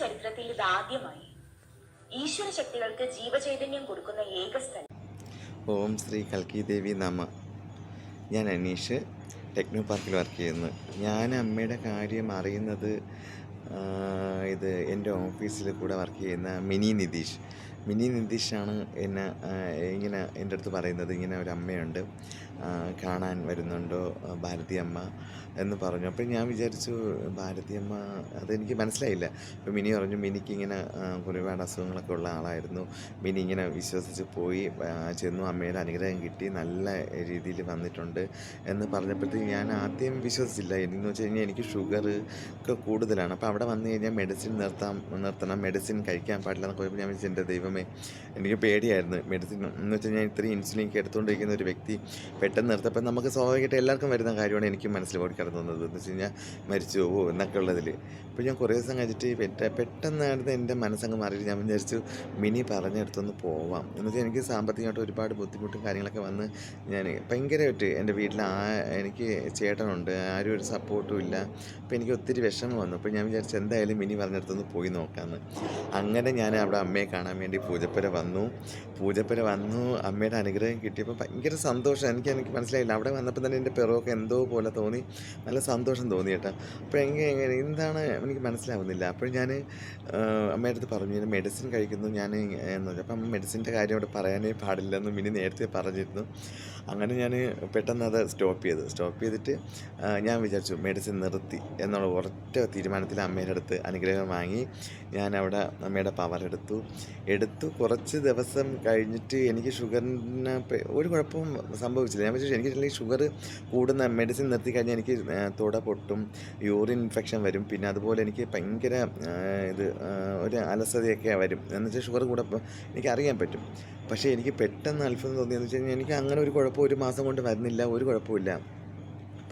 ചരിത്രത്തിൽ ഇതാദ്യമായി ഈശ്വര ശക്തികൾക്ക് ജീവചൈതന്യം കൊടുക്കുന്ന ഏക സ്ഥലം. ഓം ശ്രീ കൽക്കി ദേവി നമ. ഞാൻ അനീഷ് ടെക്നോ പാർക്കിൽ വർക്ക് ചെയ്യുന്നു. ഞാൻ അമ്മയുടെ കാര്യം അറിയുന്നത് ഇത് എന്റെ ഓഫീസിൽ കൂടെ വർക്ക് ചെയ്യുന്ന മിനി നിതീഷ്. മിനി നിതീഷാണ് എന്നെ ഇങ്ങനെ എന്റെ അടുത്ത് പറയുന്നത്. ഇങ്ങനെ ഒരു അമ്മയുണ്ട്. കാണാൻ വരുന്നുണ്ടോ ഭാരതിയമ്മ എന്ന് പറഞ്ഞു. അപ്പോൾ ഞാൻ വിചാരിച്ചു ഭാരതി അമ്മ അതെനിക്ക് മനസ്സിലായില്ല. അപ്പോൾ മിനി പറഞ്ഞു മിനിക്ക് ഇങ്ങനെ ഒരുപാട് അസുഖങ്ങളൊക്കെ ഉള്ള ആളായിരുന്നു. മിനി ഇങ്ങനെ വിശ്വസിച്ച് പോയി ചെന്നു അമ്മയുടെ അനുഗ്രഹം കിട്ടി നല്ല രീതിയിൽ വന്നിട്ടുണ്ട് എന്ന് പറഞ്ഞപ്പോഴത്തേക്ക് ഞാൻ ആദ്യം വിശ്വസിച്ചില്ല. എന്ന് വെച്ച് കഴിഞ്ഞാൽ എനിക്ക് ഷുഗർ ഒക്കെ കൂടുതലാണ്. അപ്പോൾ അവിടെ വന്നു കഴിഞ്ഞാൽ മെഡിസിൻ നിർത്താം നിർത്തണം മെഡിസിൻ കഴിക്കാൻ പാടില്ല എന്നൊക്കെ ഞാൻ എന്റെ ദൈവമേ എനിക്ക് പേടിയായിരുന്നു. മെഡിസിൻ എന്ന് വെച്ചാൽ ഞാൻ ഇത്രയും ഇൻസുലിൻ എടുത്തുകൊണ്ടിരിക്കുന്ന ഒരു വ്യക്തി പെട്ടെന്ന് നിർത്തപ്പോൾ നമുക്ക് സ്വാഭാവികമായിട്ട് എല്ലാവർക്കും വരുന്ന കാര്യമാണ് എനിക്കും മനസ്സിൽ ഓടി ഓടിക്കിടന്നത് എന്ന് വെച്ച് കഴിഞ്ഞാൽ മരിച്ചു. പോകുമോ എന്നൊക്കെ ഉള്ളതിൽ അപ്പോൾ ഞാൻ കുറേ ദിവസം കഴിച്ചിട്ട് പെട്ട പെട്ടെന്നായിരുന്നു എന്റെ മനസ്സങ്ങ് മാറിയിട്ട് ഞാൻ വിചാരിച്ചു മിനി പറഞ്ഞെടുത്തൊന്ന് പോവാം. എന്ന് വെച്ചാൽ എനിക്ക് സാമ്പത്തികമായിട്ട് ഒരുപാട് ബുദ്ധിമുട്ടും കാര്യങ്ങളൊക്കെ വന്ന് ഞാൻ ഭയങ്കരമായിട്ട് എന്റെ വീട്ടിൽ ആ എനിക്ക് ചേട്ടനുണ്ട്. ആരും ഒരു സപ്പോർട്ടും ഇല്ല. അപ്പോൾ എനിക്ക് ഒത്തിരി വിഷമം വന്നു. അപ്പോൾ ഞാൻ വിചാരിച്ചു എന്തായാലും മിനി പറഞ്ഞെടുത്തൊന്ന് പോയി നോക്കാമെന്ന് അങ്ങനെ ഞാൻ അവിടെ അമ്മയെ കാണാൻ വേണ്ടി പൂജപ്പുര വന്നു. പൂജപ്പുര വന്നു. അമ്മയുടെ അനുഗ്രഹം കിട്ടിയപ്പോൾ ഭയങ്കര സന്തോഷം. എനിക്ക് എനിക്ക് മനസ്സിലായില്ല. അവിടെ വന്നപ്പോൾ തന്നെ എന്റെ പിറവൊക്കെ എന്തോ പോലെ തോന്നി. നല്ല സന്തോഷം തോന്നി കേട്ടോ. അപ്പോൾ എങ്ങനെ എങ്ങനെ എന്താണ് എനിക്ക് മനസ്സിലാവുന്നില്ല. അപ്പോൾ ഞാൻ അമ്മയുടെ അടുത്ത് പറഞ്ഞു ഞാൻ മെഡിസിൻ കഴിക്കുന്നു. ഞാൻ എന്ന് അപ്പം അമ്മ മെഡിസിന്റെ കാര്യം അവിടെ പറയാനേ പാടില്ലെന്ന് മിനി നേരത്തെ പറഞ്ഞിരുന്നു. അങ്ങനെ ഞാൻ പെട്ടെന്ന് അത് സ്റ്റോപ്പ് ചെയ്തു. സ്റ്റോപ്പ് ചെയ്തിട്ട് ഞാൻ വിചാരിച്ചു മെഡിസിൻ നിർത്തി എന്നുള്ള ഒരൊറ്റ തീരുമാനത്തിൽ അമ്മയുടെ അടുത്ത് അനുഗ്രഹം വാങ്ങി. ഞാൻ അവിടെ അമ്മയുടെ പവർ എടുത്തു. എടുത്തു കുറച്ച് ദിവസം കഴിഞ്ഞിട്ട് എനിക്ക് ഷുഗറിന് ഒരു കുഴപ്പവും സംഭവിച്ചില്ല. ഞാൻ വെച്ചാൽ എനിക്ക് ഷുഗർ കൂടുന്ന മെഡിസിൻ നിർത്തി കഴിഞ്ഞാൽ എനിക്ക് തുട പൊട്ടും യൂറിൻ ഇൻഫെക്ഷൻ വരും. പിന്നെ അതുപോലെ എനിക്ക് ഭയങ്കര ഇത് ഒരു അലസതയൊക്കെ വരും. എന്ന് വെച്ചാൽ ഷുഗർ കൂടെ എനിക്ക് അറിയാൻ പറ്റും. പക്ഷേ എനിക്ക് പെട്ടെന്ന് അത്ഭുതം തോന്നിയെന്ന് വെച്ച് കഴിഞ്ഞാൽ എനിക്ക് അങ്ങനെ ഒരു കുഴപ്പം ഒരു മാസം കൊണ്ട് വരുന്നില്ല ഒരു കുഴപ്പമില്ല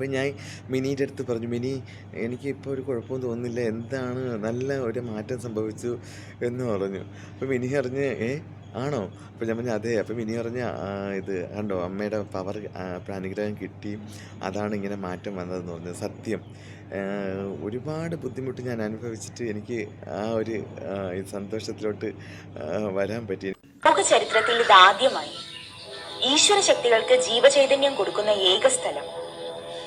അപ്പോൾ ഞാൻ മിനിയുടെ അടുത്ത് പറഞ്ഞു മിനി എനിക്ക് എനിക്കിപ്പോൾ ഒരു കുഴപ്പവും തോന്നുന്നില്ല. എന്താണ് നല്ല ഒരു മാറ്റം സംഭവിച്ചു? എന്ന് പറഞ്ഞു. അപ്പോൾ മിനി പറഞ്ഞ് ഏ ആണോ? അപ്പോൾ ഞാൻ പറഞ്ഞു അതെ. അപ്പം മിനി പറഞ്ഞ ഇത് കണ്ടോ അമ്മയുടെ പവർ അനുഗ്രഹം കിട്ടി. അതാണ് ഇങ്ങനെ മാറ്റം വന്നതെന്ന് പറഞ്ഞത് സത്യം. ഒരുപാട് ബുദ്ധിമുട്ട് ഞാൻ അനുഭവിച്ചിട്ട് എനിക്ക് ആ ഒരു സന്തോഷത്തിലോട്ട് വരാൻ പറ്റി. ലോക ചരിത്രത്തിൽ ഇതാദ്യമായി ഈശ്വര ശക്തികൾക്ക് ജീവചൈതന്യം കൊടുക്കുന്ന ഏക സ്ഥലം